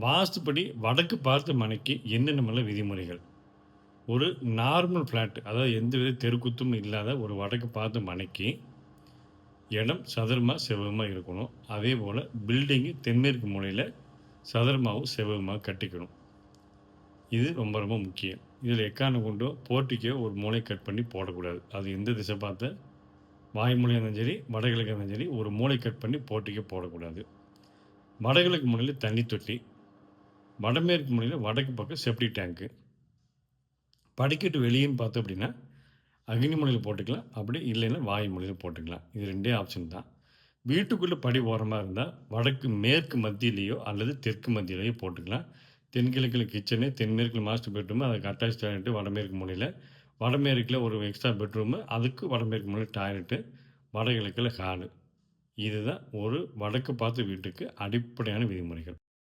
வாஸ்துப்படி வடக்கு பார்த்து மனைக்கு என்னென்ன விதிமுறைகள்? ஒரு நார்மல் ஃப்ளாட் அதாவது எந்த வித தெருக்குத்தும் இல்லாத ஒரு வடக்கு பார்த்து மனைக்கு இடம் சதுரமாக செவ்வகமாக இருக்கணும். அதே போல் பில்டிங்கு தென்மேற்கு மூலையில் சதுரமாகவும் செவ்வகமாக கட்டிக்கணும். இது ரொம்ப ரொம்ப முக்கியம். இதில் எக்கான கொண்டோ போர்ட்டிக்கோ ஒரு மூளை கட் பண்ணி போடக்கூடாது. அது எந்த திசை பார்த்த வாய்மொழியாக இருந்தாலும் சரி வடகிழக்கு இருந்தாலும் சரி ஒரு மூளை கட் பண்ணி போர்ட்டிக்கோ போடக்கூடாது. வடகிழக்கு மூலையில் தண்ணி தொட்டி வடமேற்கு மூலையில் வடக்கு பக்கம் செப்டி டேங்க்கு படிக்கட்டு வெளியேன்னு பார்த்தோம் அப்படின்னா அக்னி முனையில் போட்டுக்கலாம். அப்படி இல்லைன்னா வாயு முனையில் போட்டுக்கலாம். இது ரெண்டே ஆப்ஷன் தான். வீட்டுக்குள்ளே படி ஓரமாக இருந்தால் வடக்கு மேற்கு மத்தியிலேயோ அல்லது தெற்கு மத்தியிலேயோ போட்டுக்கலாம். தென்கிழக்கில் கிச்சனு தென்மேற்கில் மாஸ்டர் பெட்ரூமு அதுக்கு அட்டாச் டாய்லெட்டு வடமேற்கு முனையில். வடமேற்கில் ஒரு எக்ஸ்ட்ரா பெட்ரூமு அதுக்கு வடமேற்கு முனையில் டாய்லெட்டு வடகிழக்கில் ஹாலு இதுதான் ஒரு வடக்கு பார்த்த வீட்டுக்கு அடிப்படையான விதிமுறைகள்.